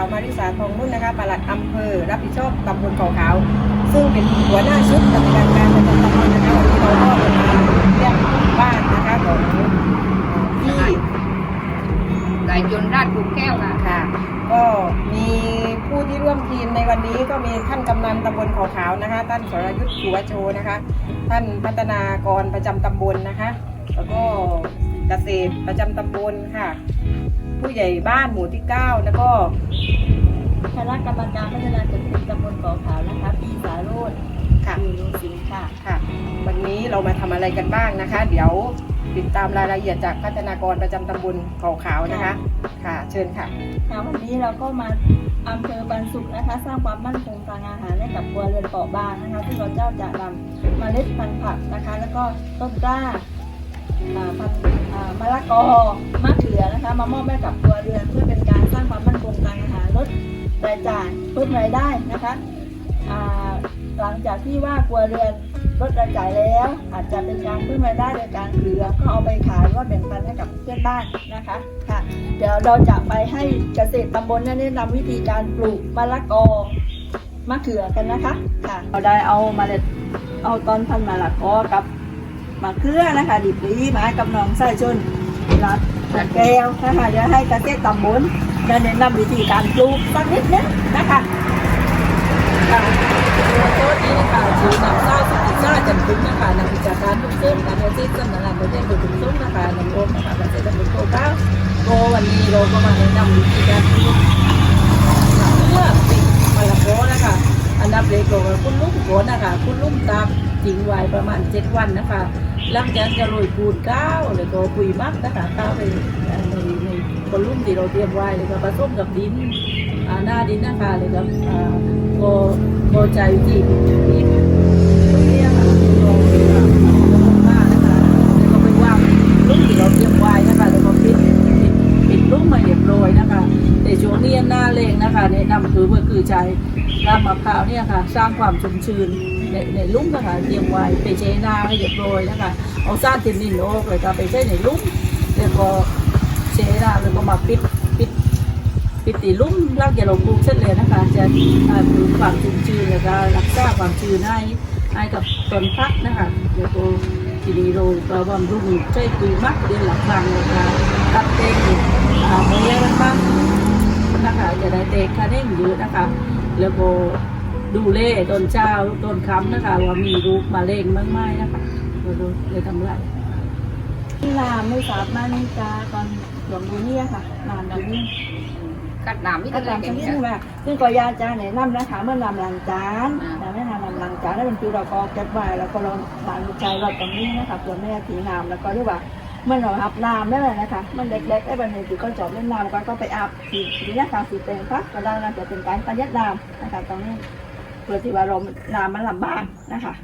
าวมาริสาทองนุ่นนะคะปลัดอำเภอ รับผิดชอบตำบลเกาะขาว ซึ่งเป็นหัวหน้าชุดปฏิบัติการประจำตำบลนะคะวันนี้เราก็มาเยี่ยมบ้านนะคะของพี่สายยนราชบุกแก้วค่ะ ก็มีผู้ที่ร่วมทีมในวันนี้ก็มีท่านกำนันตำบลเกาะขาวนะคะ ท่านสรยุทธ์ขัวโชนะคะ ท่านพัฒนากรประจำตำบลนะคะ แล้วก็เกษตรประจำตำบลค่ะ ผู้ใหญ่บ้านหมู่ที่ 9 แล้วก็คณะกรรมการพัฒนาเศรษฐกิจตำบลเกาะขาวนะคะพี่สาโรจน์ค่ะอยู่ลุงสิงห์ค่ะ ค่ะ วันนี้เรามาทำอะไรกันบ้างนะคะ เดี๋ยวติดตามรายละเอียดจากพัฒนากรประจำตำบลเขาขาวนะคะ ค่ะ เชิญค่ะ ค่ะวันนี้เราก็มาอำเภอบันสุขนะคะ สร้างความมั่นคงทางอาหารให้กับครัวเรือนเปราะบางนะคะซึ่งเราเจ้าจะนำเมล็ดพันธุ์ผักนะคะ แล้วก็ต้นกล้าอ่าพันธุ์อ่า มะละกอมะเขือนะคะมามอบให้กับครัวเรือนเพื่อเป็นการสร้างความมั่นคงทางอาหารลดรายจ่ายเพิ่มรายได้นะคะหลังจากที่ว่าครัวเรือนลดรายจ่ายแล้ว อาจจะเป็นการเพิ่มรายได้โดยการเหลือก็เอาไปขายว่าแบ่งปันให้กับเพื่อนบ้านนะคะค่ะ เดี๋ยวเราจะไปให้เกษตรตำบลแนะนำวิธีการปลูกมะละกอมะเขือกันนะคะค่ะเราได้เอามาเล็ดเอาตอนพันธุ์มะละกอกับ มะเขือนะคะ ดิบดีมากับน้องไส้ชนรัดแก้วนะคะเดี๋ยวให้เกษตรตำบลได้แนะนำวิธีการปลูกสักนิดนึงนะคะค่ะโต๊ะนี้นะคะชื่อนำเศร้าสุกิจ้าจันทึกนะคะนักวิชาการทุกส้มการเกษตรสำนักงานประเทศบุตรส้มนะคะนำร่วมนะคะเกษตรตำบลโคเก้าก็วันนี้เราก็มาแนะนำวิธีการปลูกเพื่อปิดมะละกอนะคะอันดับแรกก็คุณลุงโกนนะคะคุณลุงตากทิ้งไว้ประมาณ7วันนะคะ หลังจากจะโรยปูนก้าวแล้วก็ปุ๋ยหมักนะคะก้าวไปในในบนลุ่มที่เราเตรียมไว้เลยก็ผสมกับดินหน้าดินหนะคะเลยก็อ่าก็ก็ใจที่ดินตรงนี้ค่ะลองดูค่ะเอามานะคะแล้วก็ไปวางลุ่มที่เราเตรียมไว้นะคะแล้วก็ปิดปิดลุ่มมาเรียบร้อยนะคะแต่ช่วงนี้หน้าแรงนะคะแนะนำคือเพื่อคือใช้น้ำมะพร้าวเนี่ยค่ะ สร้างความชุ่มชื้น ในในลุ่มนะคะเตรียมไว้ไปเชนาให้เรียบร้อยนะคะเอาซาตินนินออกเลยค่ะไปใช้ในลุ่มแล้วก็เชนาแล้วก็มาปิดปิดปิดตีลุ่มรางจะลงปลูกเส้นเลยนะคะ จะอ่าดูความชุ่มชื้นแล้วก็รักษาความชื้นให้ให้กับต้นพักนะคะแล้วก็ทีนี้เราก็บำรุงใช้ปุ๋ยมักเดือนหลักครั้งนะคะตัดเต็งอ่าเมื่อไรบ้างนะคะจะได้เตะคะแนนเยอะนะคะแล้วก็ ดูเล่ต้นเจ้าต้นคำนะคะ ว่ามีลูกมาเล่งมากไหมนะคะเราดูเลยทำไรที่ลามไม่สามารถนี่จะตอนหลวงดูเนี่ยค่ะนานแบบนี้กัดหนามนี่ก็ก็เลยตามเก่ชงนิดจ้ะว่าซึ่งก็ยาจาแนะนำนะคะเมื่อนำลังจานอ่าแต่ไม่นำลังจานแล้วเป็นคือเราก็เก็บไว้แล้วก็ลองสารวิจัยรอบตรงนี้นะคะตัวแม่ถีน้ำแล้วก็เรียกว่าเมื่อเราอาบน้ำได้เลยนะคะ มันเล็กๆไอ้บันนี้คือก็จอบเล่นน้ำก็ก็ไปอาบสีสีนะคะสีเป็นพักก็ได้นะจะเป็นการประหยัดน้ำนะคะตรงนี้เพื่อที่ว่าเราน้ำมันลำบากนะคะ